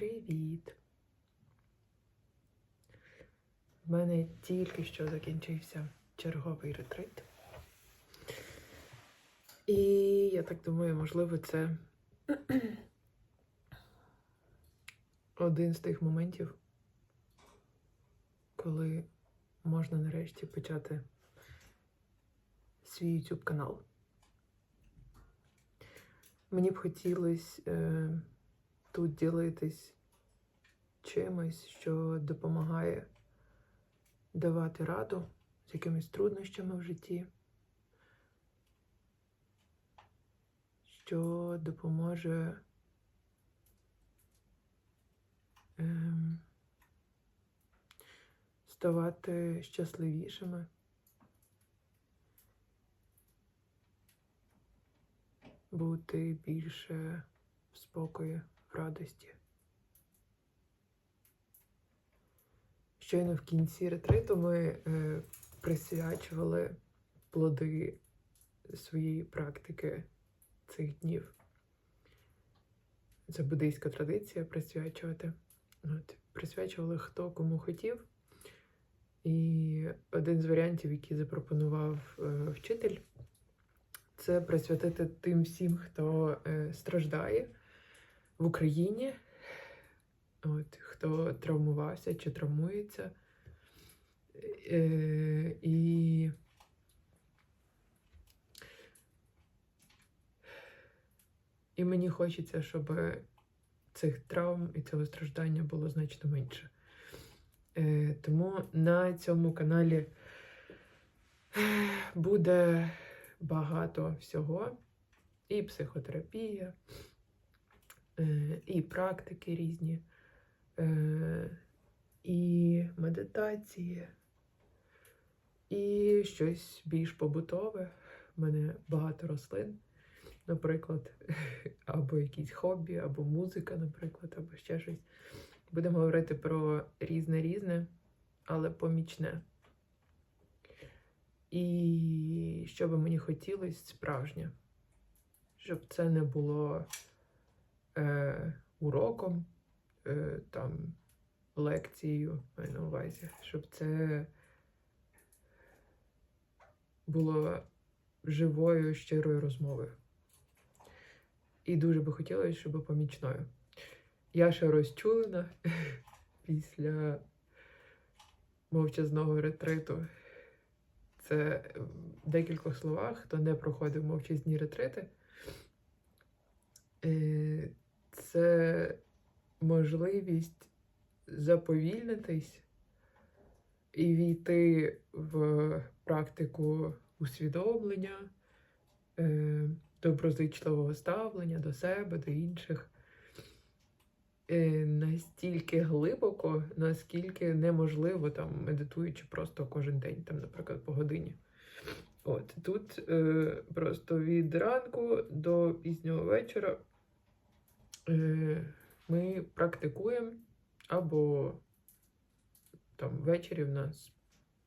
Привіт! В мене тільки що закінчився черговий ретрит. І я так думаю, можливо, це один з тих моментів, коли можна нарешті почати свій YouTube канал. Мені б хотілося е, тут ділитись чимось, що допомагає давати раду з якимись труднощами в житті, що допоможе ем, ставати щасливішими. Бути більше в спокої, радості. Щойно в кінці ретриту ми е, присвячували плоди своєї практики цих днів. Це буддийська традиція присвячувати. От, присвячували хто кому хотів. І один з варіантів, який запропонував е, вчитель, це присвятити тим всім, хто е, страждає в Україні, от, хто травмувався чи травмується. Е, і І мені хочеться, щоб цих травм і цього страждання було значно менше. Е, тому на цьому каналі буде багато всього. І психотерапія, і практики різні, е, і медитації, і щось більш побутове. У мене багато рослин, наприклад, або якісь хобі, або музика, наприклад, або ще щось. Будемо говорити про різне-різне, але помічне. І що би мені хотілося, справжнє. Щоб це не було е, уроком, е, там, лекцією, маю на увазі, щоб це було живою, щирою розмовою. І дуже би хотілося, щоб помічною. Я ще розчулена після мовчазного ретриту. Це в декількох словах, хто не проходив мовчазні ретрити. Це можливість заповільнитись і війти в практику усвідомлення, е, доброзичливого ставлення до себе, до інших. Е, Настільки глибоко, наскільки неможливо там медитуючи просто кожен день, там, наприклад, по годині. От тут е, просто від ранку до пізнього вечора ми практикуємо або там ввечері в нас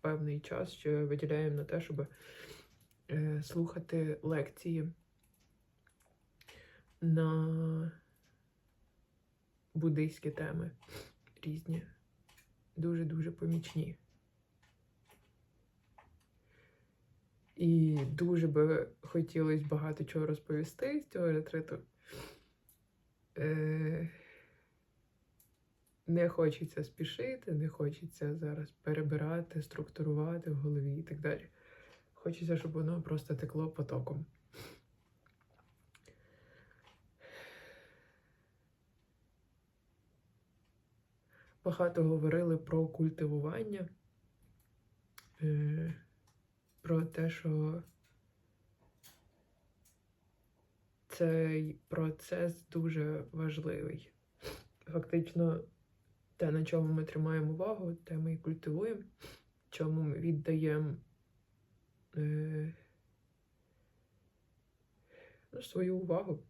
певний час ще виділяємо на те, щоб е, слухати лекції на буддийські теми різні, дуже-дуже помічні. І дуже би хотілося багато чого розповісти з цього ретриту. Е, Не хочеться спішити, не хочеться зараз перебирати, структурувати в голові і так далі. Хочеться, щоб воно просто текло потоком. Багато говорили про культивування, е, про те, що цей процес дуже важливий. Фактично, те, на чому ми тримаємо увагу, те ми і культивуємо, чому ми віддаємо е, ну, свою увагу.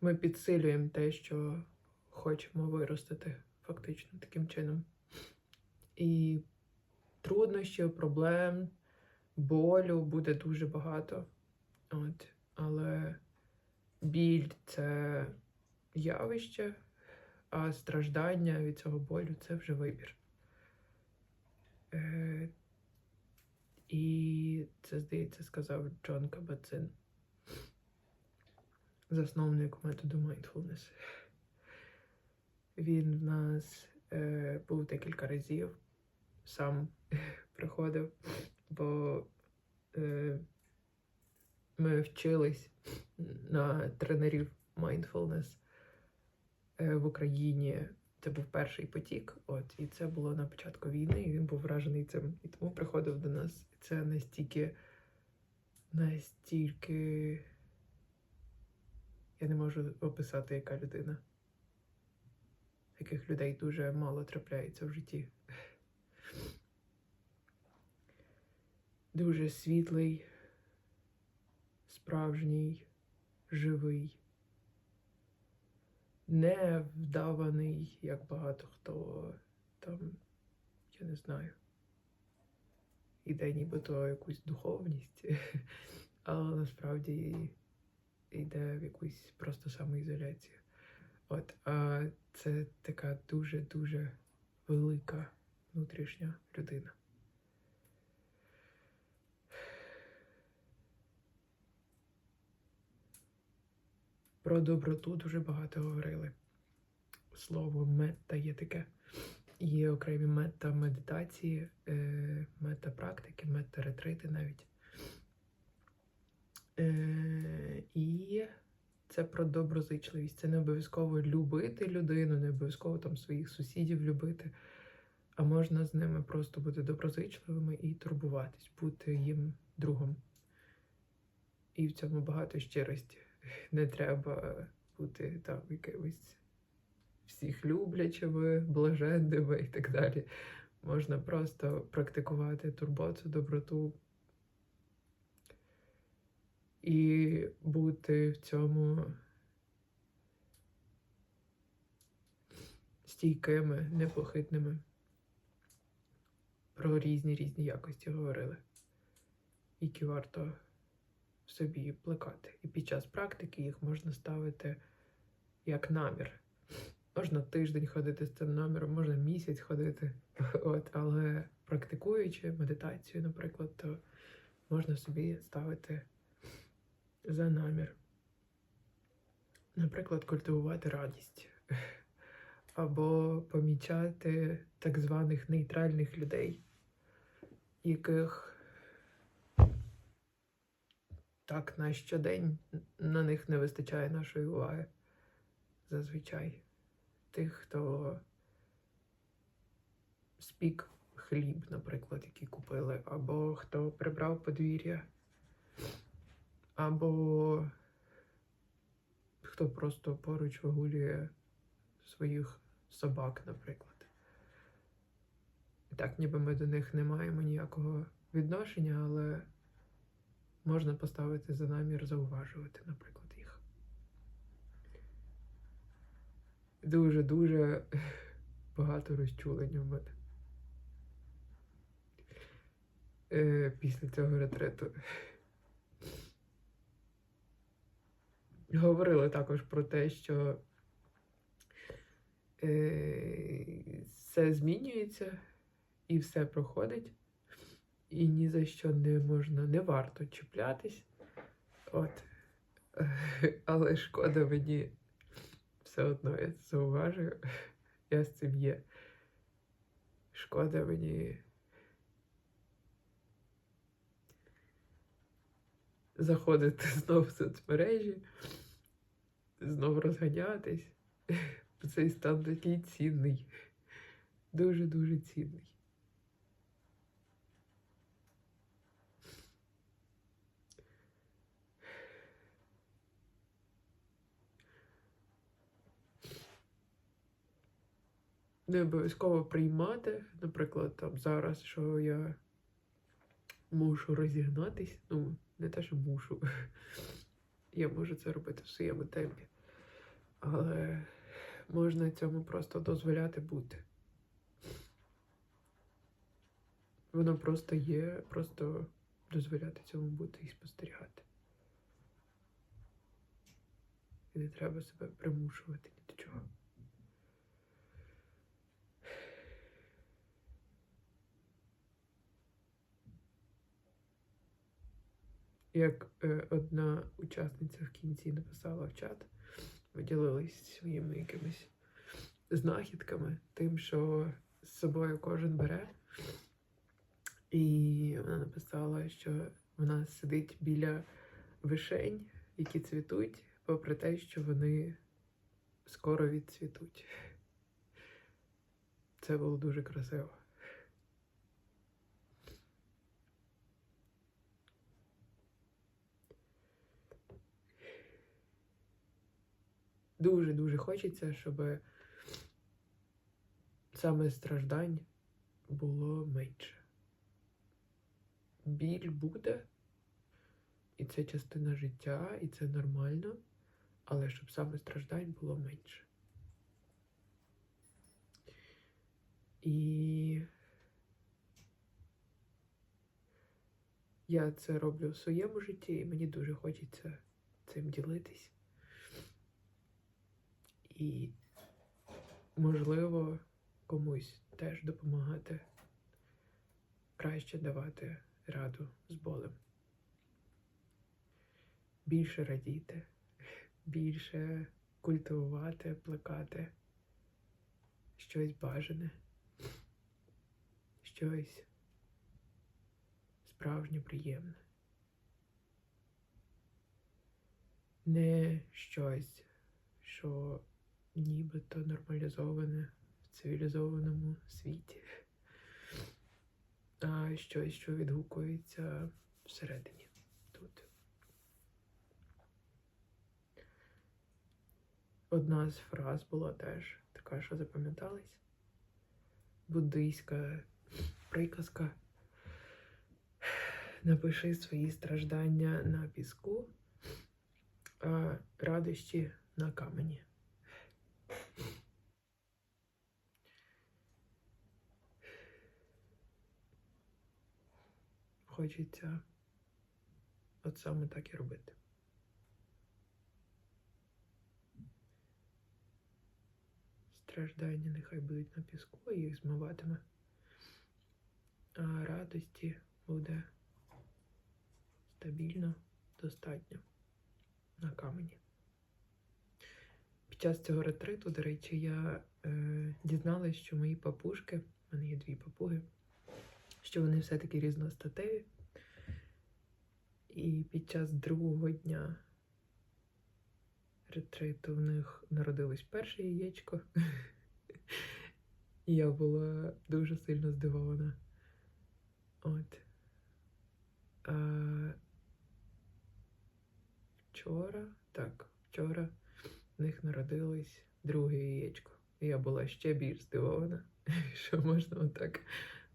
Ми підсилюємо те, що хочемо виростити фактично таким чином. І труднощів, проблем, болю буде дуже багато. От. Але біль це явище, а страждання від цього болю це вже вибір. Е, і це, здається, сказав Джон Кабацин, засновник методу mindfulness. Він в нас е, був декілька разів, сам приходив, бо е, ми вчились на тренерів mindfulness е, в Україні. Це був перший потік, от, і це було на початку війни, і він був вражений цим. І тому приходив до нас. Це настільки, настільки. Я не можу описати, яка людина. Таких людей дуже мало трапляється в житті. Дуже світлий, справжній, живий, не вдаваний, як багато хто там, я не знаю, іде нібито якусь духовність, але насправді йде в якусь просто самоізоляцію. От, а це така дуже-дуже велика внутрішня людина. Про доброту дуже багато говорили. Слово метта є таке. Є окремі мета-медитації, е, мета-практики, мета-ретрити навіть. Е, і це про доброзичливість. Це не обов'язково любити людину, не обов'язково там своїх сусідів любити, а можна з ними просто бути доброзичливими і турбуватись, бути їм другом. І в цьому багато щирості. Не треба бути там якимось всіх люблячими, блаженними і так далі. Можна просто практикувати турботу, доброту і бути в цьому стійкими, непохитними. Про різні різні якості говорили, які варто собі плекати. І під час практики їх можна ставити як намір. Можна тиждень ходити з цим наміром, можна місяць ходити. От, Але практикуючи медитацію, наприклад, то можна собі ставити за намір. Наприклад, культивувати радість. Або помічати так званих нейтральних людей, яких так на щодень на них не вистачає нашої уваги. Зазвичай тих, хто спік хліб, наприклад, який купили, або хто прибрав подвір'я, або хто просто поруч вигулює своїх собак, наприклад. Так, ніби ми до них не маємо ніякого відношення, але можна поставити за намір зауважувати, наприклад, їх. Дуже-дуже багато розчулення в мене. Е, Після цього ретриту. Говорили також про те, що е, все змінюється і все проходить і ні за що не можна, не варто чіплятись. От. Але шкода мені все одно я це зауважую. Я з цим є. Шкода мені. Заходити знов в соцмережі, знов розганятись. Цей стан такий цінний, дуже-дуже цінний. Не обов'язково приймати, наприклад, там зараз, що я мушу розігнатись. Ну, не те, що мушу. Я можу це робити в своєму темпі. Але можна цьому просто дозволяти бути. Воно просто є, просто дозволяти цьому бути і спостерігати. І не треба себе примушувати ні до чого. Як е, одна учасниця в кінці написала в чат, поділились своїми якимись знахідками, тим, що з собою кожен бере. І вона написала, що вона сидить біля вишень, які цвітуть, попри те, що вони скоро відцвітуть. Це було дуже красиво. Дуже-дуже хочеться, щоб саме страждань було менше. Біль буде, і це частина життя, і це нормально, але щоб саме страждань було менше. І я це роблю в своєму житті, і мені дуже хочеться цим ділитись. І, можливо, комусь теж допомагати краще давати раду з болем. Більше радіти, більше культивувати, плекати щось бажане, щось справжнє приємне. Не щось, що нібито нормалізоване в цивілізованому світі, а щось, що відгукується всередині тут. Одна з фраз була теж така, що запам'яталась. Буддийська приказка. Напиши свої страждання на піску, а радощі на камені. Хочеться от саме так і робити. Страждання нехай будуть на піску, і їх змиватиме, а радості буде стабільно, достатньо на камені. Під час цього ретриту, до речі, я е, дізналась, що мої папушки, в мене є дві папуги, що вони все-таки різностатеві. І під час другого дня ретриту в них народилось перше яєчко. Я була дуже сильно здивована. От. А... Вчора, так, вчора в них народилось друге яєчко. І я була ще більш здивована, що можна отак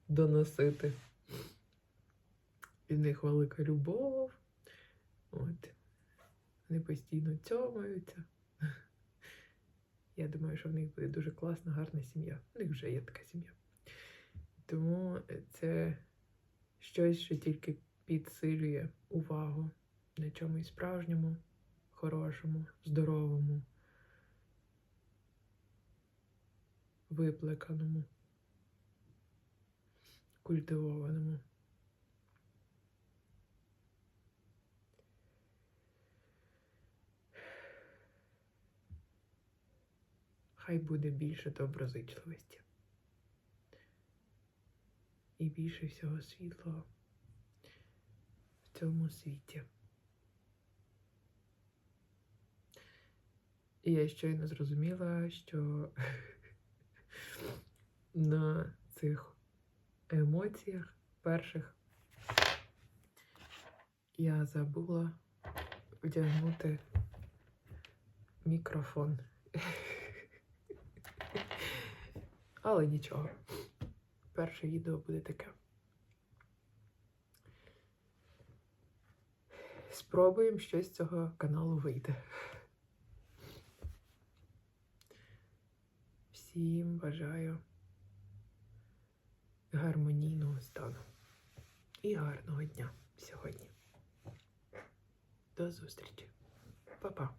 доносити. І в них велика любов. От. Вони постійно цьомаються. Я думаю, що в них буде дуже класна, гарна сім'я. У них вже є така сім'я. Тому це щось, що тільки підсилює увагу на чомусь справжньому, хорошому, здоровому, виплеканому, культивованому. Хай буде більше доброзичливості і більше всього світлого в цьому світі. І я щойно зрозуміла, що на цих емоціях перших я забула вдягнути мікрофон. Але нічого. Перше відео буде таке. Спробуємо щось з цього каналу вийде. Всім бажаю гармонійного стану і гарного дня сьогодні. До зустрічі. Па-па.